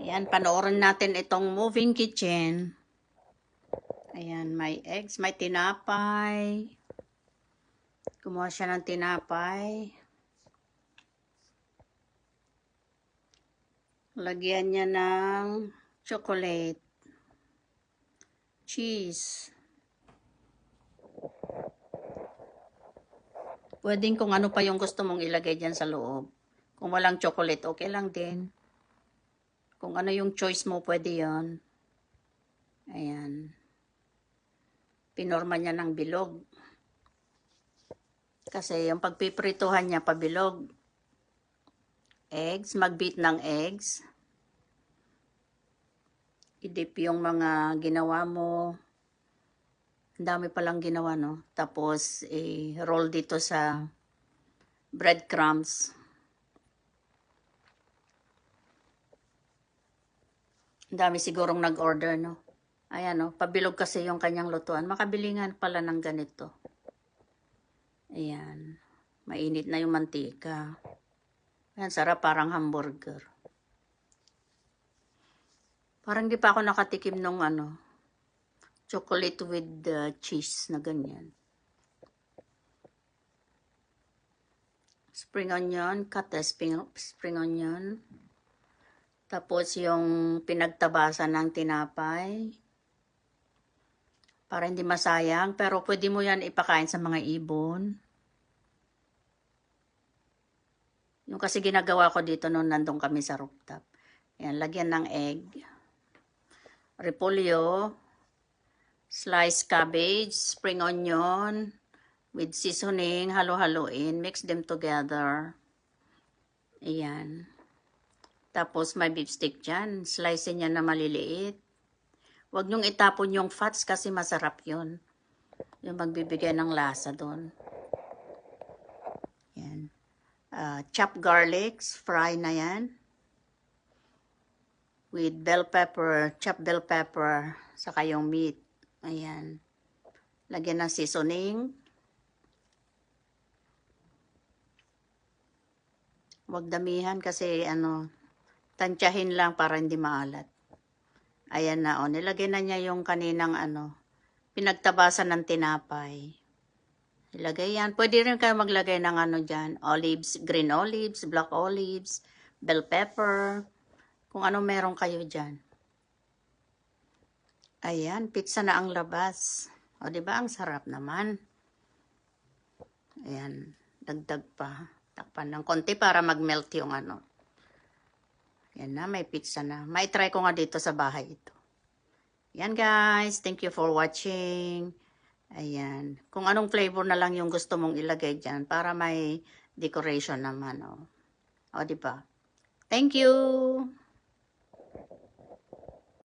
Ayan, panoorin natin itong moving kitchen. Ayan, may eggs, may tinapay. Kumuha siya ng tinapay. Lagyan niya ng chocolate. Cheese. Pwedeng kung ano pa yung gusto mong ilagay dyan sa loob. Kung walang chocolate, okay lang din. Kung ano yung choice mo, pwede yon. Ayan. Pinorma niya ng bilog. Kasi yung pagpiprituhan niya pabilog. Eggs, magbeat ng eggs. Idip yung mga ginawa mo. Ang dami palang ginawa, no? Tapos, i-roll dito sa breadcrumbs. Ang dami sigurong nag-order, no? Ayan, no? Pabilog kasi yung kanyang lutuan. Makabilingan pala ng ganito. Ayan. Mainit na yung mantika. Ayan, sarap parang hamburger. Parang di pa ako nakatikim nung ano, chocolate with uh, cheese na ganyan. Spring onion, cut the spring, spring onion. Tapos yung pinagtabasan ng tinapay. Para hindi masayang, pero pwede mo yan ipakain sa mga ibon. Yung kasi ginagawa ko dito noon nandun kami sa rooftop. Yan, lagyan ng egg. Repolyo. Sliced cabbage, spring onion, with seasoning, halo-haloin, mix them together. Ayan. Tapos may beef stick dyan. Slice niya na maliliit. Huwag niyong itapon yung fats kasi masarap yun. Yung magbibigay ng lasa doon. Yan. Uh, chopped garlics, fry na yan. With bell pepper, chopped bell pepper, saka yung meat. Ayan. Lagyan ng seasoning. Huwag damihan kasi ano, tansyahin lang para hindi maalat. Ayan na, oh. Nilagay na niya yung kaninang ano, pinagtabasan ng tinapay. Ilagay yan. Pwede rin kayo maglagay ng ano dyan, olives, green olives, black olives, bell pepper, kung ano meron kayo dyan. Ayan, pizza na ang labas. O, di ba ang sarap naman? Ayan, dagdag pa. Takpan ng konti para mag-melt yung ano. Yan na, may pizza na. May try ko nga dito sa bahay ito. Yan guys, thank you for watching. Ayan. Kung anong flavor na lang yung gusto mong ilagay dyan para may decoration naman. Oh. O, di ba? Thank you!